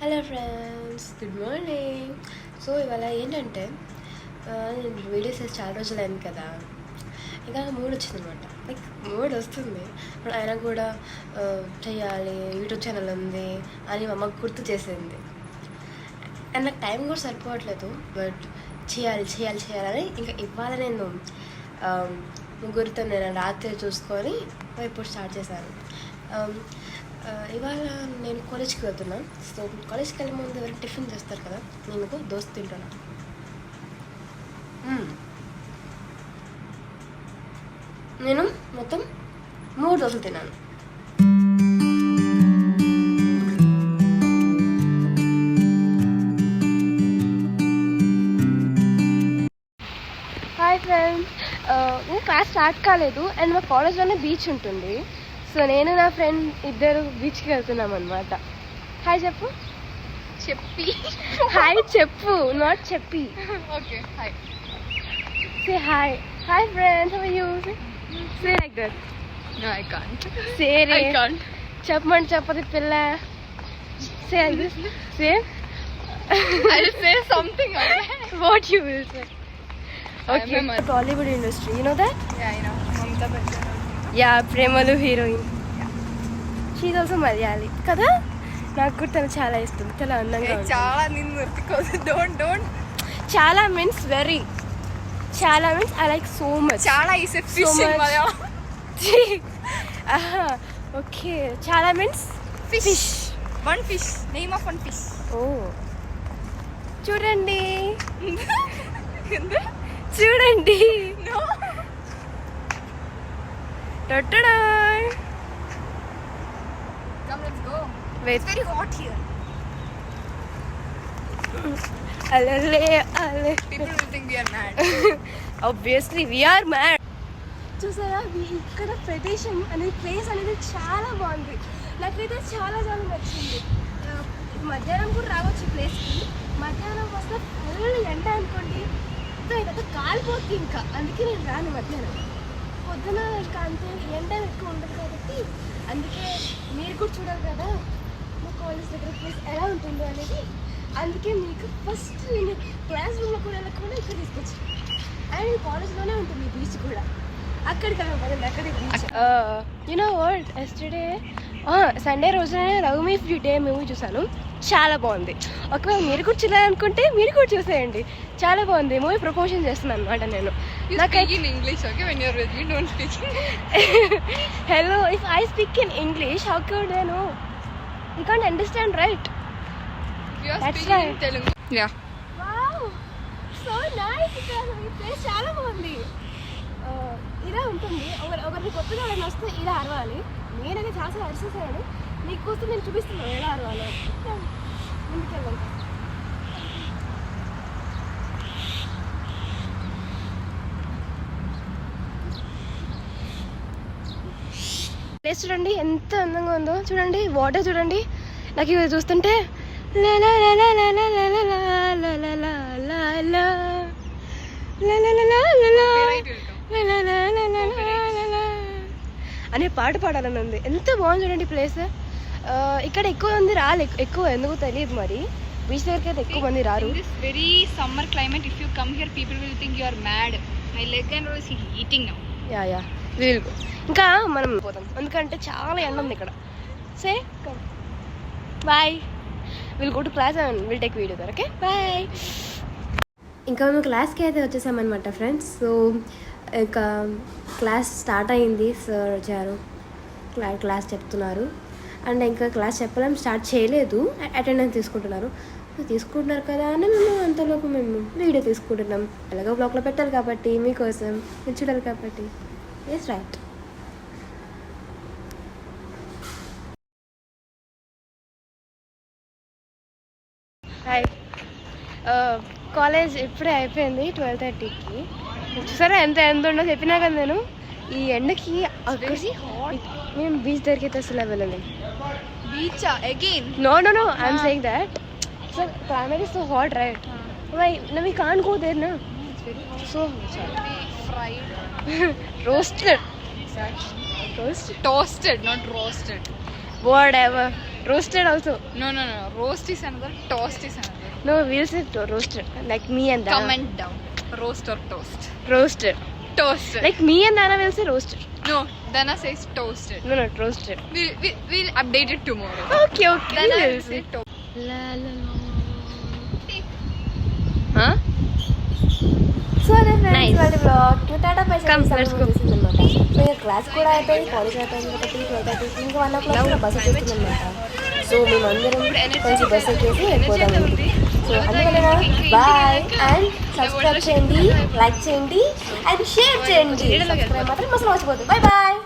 Hello friends good morning so ఇవాళ ఏంటంటే నేను వీడియోస్ చాలా రోజులు అయింది కదా. ఇంకా మూడ్ వచ్చింది అనమాట లైక్ మూడ్ వస్తుంది. ఇప్పుడు ఆయన కూడా చేయాలి. యూట్యూబ్ ఛానల్ ఉంది అని మా అమ్మకు గుర్తు చేసింది. అండ్ నాకు టైం కూడా సరిపోవట్లేదు. బట్ చేయాలి చేయాలి చేయాలని ఇంకా ఇవాళ నేను ముగ్గురితో నేను రాత్రి చూసుకొని ఇప్పుడు స్టార్ట్ చేశాను. Um, ఇవాళ నేను కాలేజ్కి వెళ్తున్నాను. సో కాలేజ్కి వెళ్ళే ముందు ఎవరైనా టిఫిన్ చేస్తారు కదా నేను ఒక దోస్త్ తింటున్నా. మ్మ్. నేను మొత్తం మూడు దోశలు తిన్నాను. హాయ్ ఫ్రెండ్స్ నేను క్లాస్ స్టార్ట్ కాలేదు. అండ్ మా కాలేజ్లోనే బీచ్ ఉంటుంది. సో నేను నా ఫ్రెండ్ ఇద్దరు బీచ్కి వెళ్తున్నాం అనమాట హాయ్ చెప్పు. చెప్పి. హాయ్ చెప్పు నాట్ చెప్పి. Okay hi say hi hi friends how you say like that no I can't say ray. I can't చెప్పమంటే చెప్పదు పిల్ల. Say like this say I will say something what you will say I okay remember. Bollywood industry you know that yeah I know Mamata Bachchan yeah Premalu heroine. She's also Malayali కదా? నాకు కూడా తను చాలా ఇష్టం. చాలా అందంగా. చాలా don't don't చాలా మీన్స్ వెరీ చాలా means I like so much చాలా ఓకే చాలా means fish one fish name of one fish ఓ చూడండి. చూడండి. Da -da -da. Come, let's go. Wait. It's very hot here. అలలే అలే People will think we are mad. Obviously, we are mad. చూసారా ఇక్కడ ప్రదేశం అనేది place అనేది చాలా బాగుంది నాకైతే చాలా చాలా నచ్చింది మధ్యాహ్నం కూడా రావచ్చు ప్లేస్కి మధ్యాహ్నం వస్తే ఫుల్ ఎండ అనుకోండి ఇదంతా కాలిపోతుంది ఇంకా అందుకే నేను రాను మధ్యాహ్నం పొద్దున ఇంకా అంతే ఎండ ఎక్కువ ఉండదు కాబట్టి అందుకే మీరు కూడా చూడాలి కదా మా కాలేజ్ దగ్గర ప్లేస్ ఎలా ఉంటుందో అనేది. అందుకే మీకు ఫస్ట్ నేను క్లాస్ రూమ్లో కూడా వెళ్ళకుండా ఇక్కడ తీసుకొచ్చాను. అండ్ కాలేజ్లోనే ఉంటుంది బీచ్ కూడా. అక్కడికి వెళ్ళాం పదండి అక్కడే beach you know word yesterday Sunday రోజునే love me few day movie చూసాను చాలా బాగుంది. ఒకవేళ మీరు కూడా చూడాలనుకుంటే మీరు కూడా చూసేయండి. చాలా బాగుంది. మూవీ ప్రమోషన్ చేస్తున్నాను అనమాట నేను. Hello if I speak in English how నేను ఇంకా అండర్స్టాండ్ రైట్ సో నైస్ చాలా బాగుంది. Uh, ఇలా ఉంటుంది. ఒకరికి కొత్తగా వస్తే ఇలా అరవాలి. నేనైతే చాలా అరిసేసాను. నీకోసం నేను చూపిస్తున్నాను ఎడారు అలా ప్లేస్ చూడండి ఎంత అందంగా ఉందో చూడండి వాటర్ చూడండి నాకు ఇవి చూస్తుంటే అనే పాట పాడాలని ఉంది ఎంత బాగుంది చూడండి ప్లేస్ ఇక్కడ ఎక్కువ మంది రాలే. ఎక్కువ ఎందుకు తెలియదు మరి. బీచ్ దగ్గరికి అయితే ఎక్కువ మంది రారు. Summer climate, if you come here, people will think you are mad. My leg and all is eating now. Yeah yeah we'll ఇంకా మనం పోతాం ఎందుకంటే చాలా ఎండ ఉంది ఇక్కడ. Say bye will go to class and will take video there okay bye ఇంకా మేము క్లాస్కి అయితే వచ్చేసామన్నమాట ఫ్రెండ్స్ సో ఇంకా క్లాస్ స్టార్ట్ అయింది సార్ వచ్చారు. క్లా క్లాస్ చెప్తున్నారు. అండ్ ఇంకా క్లాస్ చెప్పడం స్టార్ట్ చేయలేదు. అటెండెన్స్ తీసుకుంటున్నారు. తీసుకుంటున్నారు కదా అని మేము అంతలోపు మేము వీడియో తీసుకుంటున్నాం. ఎలాగో బ్లాక్లో పెట్టాలి కాబట్టి మీకోసం మీరు చూడాలి కాబట్టి. ఎస్ రైట్ హాయ్ కాలేజ్ ఇప్పుడే అయిపోయింది ట్వెల్వ్ థర్టీకి చూసారా ఎంత ఎంత ఉండో చెప్పినా కదా నేను. ఈ ఎండకి నేను బీచ్ దగ్గరికి అసలు వెళ్ళలేదు beach again no no no I'm saying that sir climate is so hot right why now we can go there నా so fried roasted roasted toasted not roasted whatever roasted also. No, no, no. Roast is another. Toast is another. No, we'll say roasted. Like me and that. Comment down. Roast or toast. Roasted. Toasted. Like me and Dana will say roasted no, Dana says toasted. No no roasted We'll, we, we'll update it tomorrow. Okay okay Dana will say toast. So అదే Nice. Friends వాటి blog tata bye Come, let's go. అనమాట so ఇక class కూడా అయిపోయింది college అయిపోయింది కాబట్టి twelve థర్టీకి ఇంకా వన్ ఓ క్లాక్ బస్ వచ్చేస్తుంది అనమాట సో మేమందరం కలిసి బస్ ఎక్కేసి వెళ్ళిపోతాం సో అందువలన బాయ్ అండ్ సబ్స్క్రైబ్ చేయండి లైక్ చేయండి అండ్ షేర్ చేయండి. సబ్స్క్రైబ్ మాత్రం మసలు మర్చిపోతుంది బాయ్ బాయ్